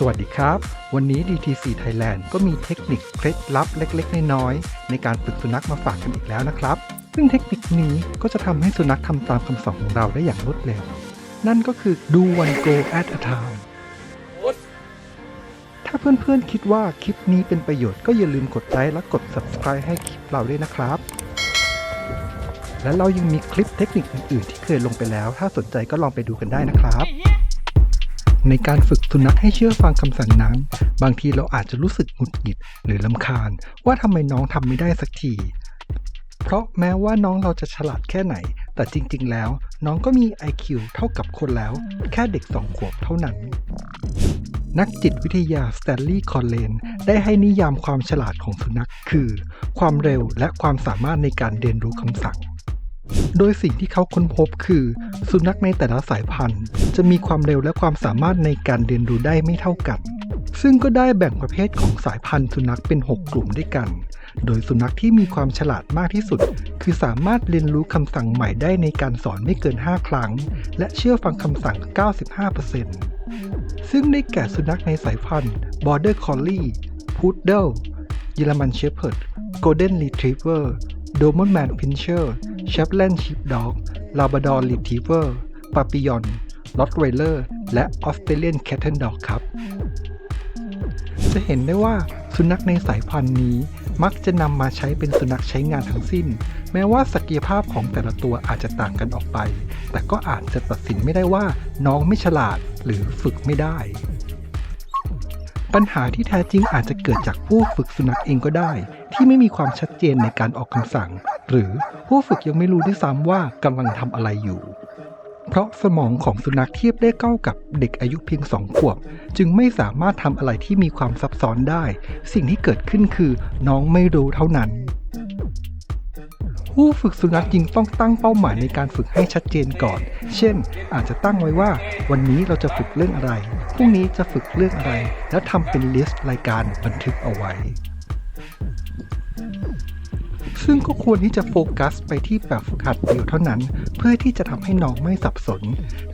สวัสดีครับ วันนี้ DTC Thailand ก็มีเทคนิคเคล็ดลับเล็กๆ น้อยๆ ในการฝึกสุนัขมาฝากกันอีกแล้วนะครับ ซึ่งเทคนิคนี้ก็จะทำให้สุนัขทำตามคำสั่งของเราได้อย่างรวดเร็ว นั่นก็คือ do one go at a time ถ้าเพื่อนๆคิดว่าคลิปนี้เป็นประโยชน์ก็อย่าลืมกดไลค์และกด subscribe ให้คลิปเราด้วยนะครับ และเรายังมีคลิปเทคนิคอื่นๆ ที่เคยลงไปแล้ว ถ้าสนใจก็ลองไปดูกันได้นะครับ ในการฝึกสุนัขให้เชื่อฟังคำสั่งนั้น บางทีเราอาจจะรู้สึกหงุดหงิดหรือลำคาญ ว่าทำไมน้องทำไม่ได้สักที เพราะแม้ว่าน้องเราจะฉลาดแค่ไหน แต่จริงๆ แล้วน้องก็มี IQ เท่ากับคนแล้ว แค่เด็กสองขวบเท่านั้น นักจิตวิทยาสแตนลีย์คอลเลนได้ให้นิยามความฉลาดของสุนัขคือ ความเร็วและความสามารถในการเรียนรู้คำสั่ง โดยสิ่งที่เขาค้นพบคือ สุนัขในแต่ละสายพันธุ์ จะมีความเร็วและความสามารถในการเรียนรู้ได้ไม่เท่ากัน ซึ่งก็ได้แบ่งประเภทของสายพันธุ์สุนัขเป็น 6 กลุ่มด้วยกัน โดยสุนัขที่มีความฉลาดมากที่สุด คือสามารถเรียนรู้คำสั่งใหม่ได้ในการสอนไม่เกิน 5 ครั้ง และเชื่อฟังคำสั่ง 95%ซึ่งได้แก่สุนัขในสายพันธุ์ Border Collie Poodle เยอรมันเชพเพิร์ด Golden Retriever Doberman Pinscher Shetland Sheepdog Labrador Retriever Papillon Rottweiler และ Australian Cattle Dog ครับ จะเห็นได้ว่าสุนัขในสายพันธุ์นี้มักจะนำมาใช้เป็นสุนัขใช้งานทั้งสิ้น แม้ว่าศักยภาพของแต่ละตัวอาจจะต่างกันออกไป แต่ก็อาจจะตัดสินไม่ได้ว่าน้องไม่ฉลาดหรือฝึกไม่ได้ ปัญหาที่แท้จริงอาจจะเกิดจากผู้ฝึกสุนัขเองก็ได้ ที่ไม่มีความชัดเจนในการออกคำสั่ง หรือผู้ฝึกยังไม่รู้ด้วยซ้ำว่ากำลังทำอะไรอยู่ เพราะสมองของสุนัขเทียบได้เก้ากับเด็กอายุเพียงสองขวบ จึงไม่สามารถทำอะไรที่มีความซับซ้อนได้ สิ่งที่เกิดขึ้นคือน้องไม่รู้เท่านั้นผู้ฝึกสุนัขจึงต้องตั้งเป้าหมายในการฝึกให้ชัดเจนก่อน เช่น อาจจะตั้งไว้ว่า วันนี้เราจะฝึกเรื่องอะไร พรุ่งนี้จะฝึกเรื่องอะไร แล้วทำเป็นลิสต์รายการบันทึกเอาไว้ ซึ่งก็ควรที่จะโฟกัสไปที่แบบฝึกหัดเดียวเท่านั้น เพื่อที่จะทำให้น้องไม่สับสน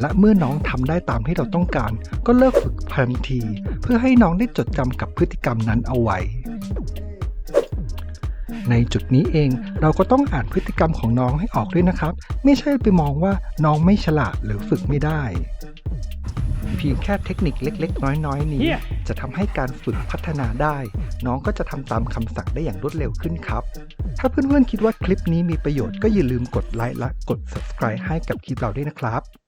และเมื่อน้องทำได้ตามที่เราต้องการ ก็เลิกฝึกทันที เพื่อให้น้องได้จดจำกับพฤติกรรมนั้นเอาไว้ ในจุดนี้เองเราก็ต้องอ่านพฤติกรรมของน้องให้ออกด้วยนะครับ ไม่ใช่ไปมองว่าน้องไม่ฉลาดหรือฝึกไม่ได้ พียงแค่เทคนิคเล็ก ๆ น้อย ๆ นี้ จะทำให้การฝึกพัฒนาได้ น้องก็จะทำตามคำสั่งได้อย่างรวดเร็วขึ้นครับ ถ้าเพื่อนๆคิดว่าคลิปนี้มีประโยชน์ก็อย่าลืมกดไลค์และกด subscribe ให้กับคลิปเราด้วยนะครับ